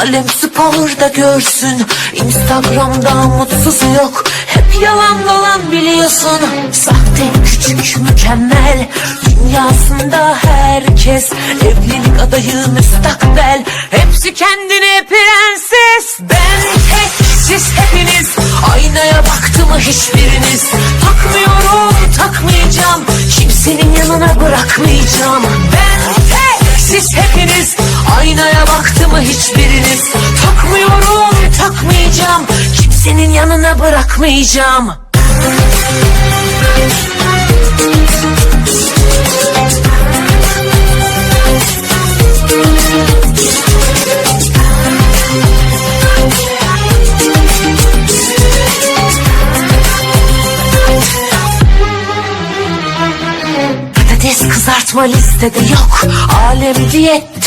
Alem sporda görsün Instagram'da mutsuz yok. Hep yalan dolan biliyorsun. Sahte küçük mükemmel. Dünyasında herkes Evlilik adayı müstakbel. Hepsi kendine prenses. Ben tek siz hepiniz. Aynaya baktı mı hiçbiriniz? Takmıyorum takmayacağım. Kimsenin yanına bırakmayacağım. Ben tek siz hepiniz Aynaya baktı mı hiçbiriniz? Takmıyorum takmayacağım. Kimsenin yanına bırakmayacağım. Patates kızartma listede yok. Alem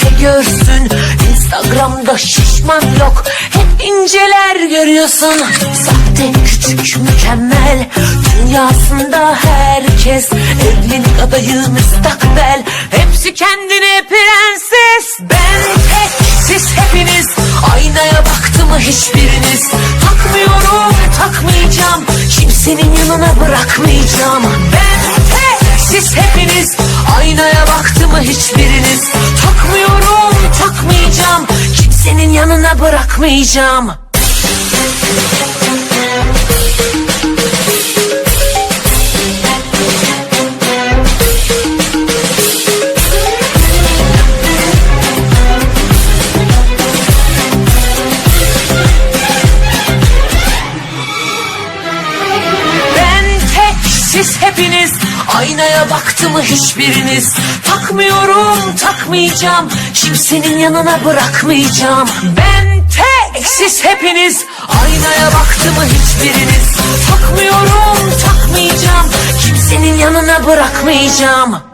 diyette görsün. Instagram'da şişman yok. Hep inceler görüyorsun. Sahte küçük mükemmel. Dünyasında herkes Evlilik adayı müstakbel. Hepsi kendine prenses. Ben tek siz hepiniz. Aynaya baktı mı hiçbiriniz? Takmıyorum takmayacağım. Kimsenin yanına bırakmayacağım. Ben tek siz hepiniz. Aynaya baktı mı hiçbiriniz? Takmıyorum Kimsenin yanına bırakmayacağım. Ben tek siz hepiniz Aynaya baktı mı hiçbiriniz? Takmıyorum takmayacağım. Kimsenin yanına bırakmayacağım. Ben tek. Siz hepiniz. Aynaya baktı mı hiçbiriniz? Takmıyorum takmayacağım. Kimsenin yanına bırakmayacağım